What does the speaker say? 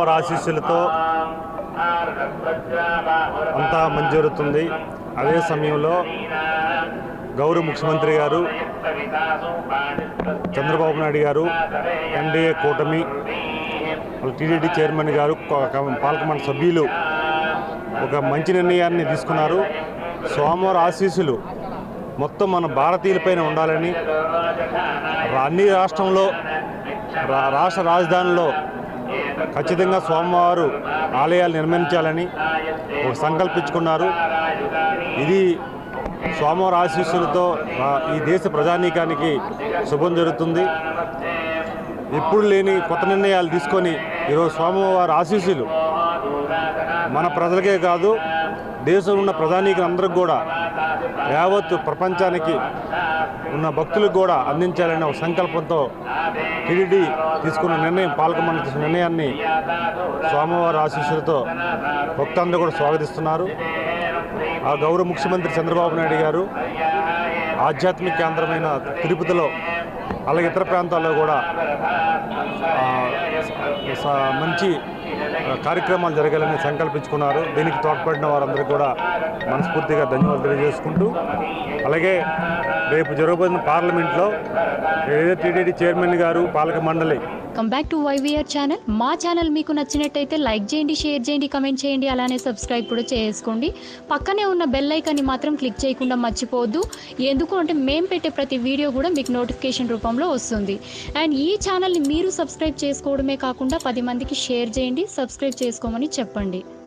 అమ్మవారి ఆశీస్సులతో అంతా మంచి జరుగుతుంది అదే సమయంలో గౌరవ ముఖ్యమంత్రి గారు చంద్రబాబు నాయుడు గారు ఎన్డీఏ కూటమి టీడీడీ చైర్మన్ గారు పాలకమండలి సభ్యులు ఒక మంచి నిర్ణయాన్ని తీసుకున్నారు. సోమవారం ఆశీస్సులు మొత్తం మన భారతీయులపైన ఉండాలని అన్ని రాష్ట్రంలో రా- రాష్ట్ర రాజధానిలో ఖచ్చితంగా స్వామివారు ఆలయాలు నిర్మించాలని ఒక సంకల్పించుకున్నారు. ఇది స్వామివారి ఆశీస్సులతో ఈ దేశ ప్రజానీకానికి శుభం జరుగుతుంది. ఎప్పుడు లేని కొత్త నిర్ణయాలు తీసుకొని ఈరోజు స్వామివారి ఆశీస్సులు మన ప్రజలకే కాదు దేశంలో ఉన్న ప్రధానికులు కూడా యావత్తు ప్రపంచానికి ఉన్న భక్తులకు కూడా అందించాలనే ఒక సంకల్పంతో టీడీడీ తీసుకున్న నిర్ణయం పాలకమండలి తీసుకున్న నిర్ణయాన్ని స్వామివారి ఆశీస్సులతో భక్తులందరూ కూడా స్వాగతిస్తున్నారు. ఆ గౌరవ ముఖ్యమంత్రి చంద్రబాబు నాయుడు గారు ఆధ్యాత్మిక కేంద్రమైన తిరుపతిలో అలాగే ఇతర ప్రాంతాల్లో కూడా మంచి కార్యక్రమాలు జరగాలని సంకల్పించుకున్నారు. దీనికి తోడ్పడిన వారందరూ కూడా మనస్ఫూర్తిగా ధన్యవాదాలు తెలియజేసుకుంటూ అలాగే రేపు జరగబోతున్న పార్లమెంట్లో ఏదైతే చైర్మన్ గారు పాలక మండలి. Come back to YVR channel మా ఛానల్ మీకు నచ్చినట్టయితే లైక్ చేయండి షేర్ చేయండి కమెంట్ చేయండి అలానే సబ్స్క్రైబ్ కూడా చేసుకోండి. పక్కనే ఉన్న బెల్ ఐకాన్ని మాత్రం క్లిక్ చేయకుండా మర్చిపోవద్దు. ఎందుకు అంటే మేము పెట్టే ప్రతి వీడియో కూడా మీకు నోటిఫికేషన్ రూపంలో వస్తుంది. అండ్ ఈ ఛానల్ని మీరు సబ్స్క్రైబ్ చేసుకోవడమే కాకుండా పది మందికి షేర్ చేయండి సబ్స్క్రైబ్ చేసుకోమని చెప్పండి.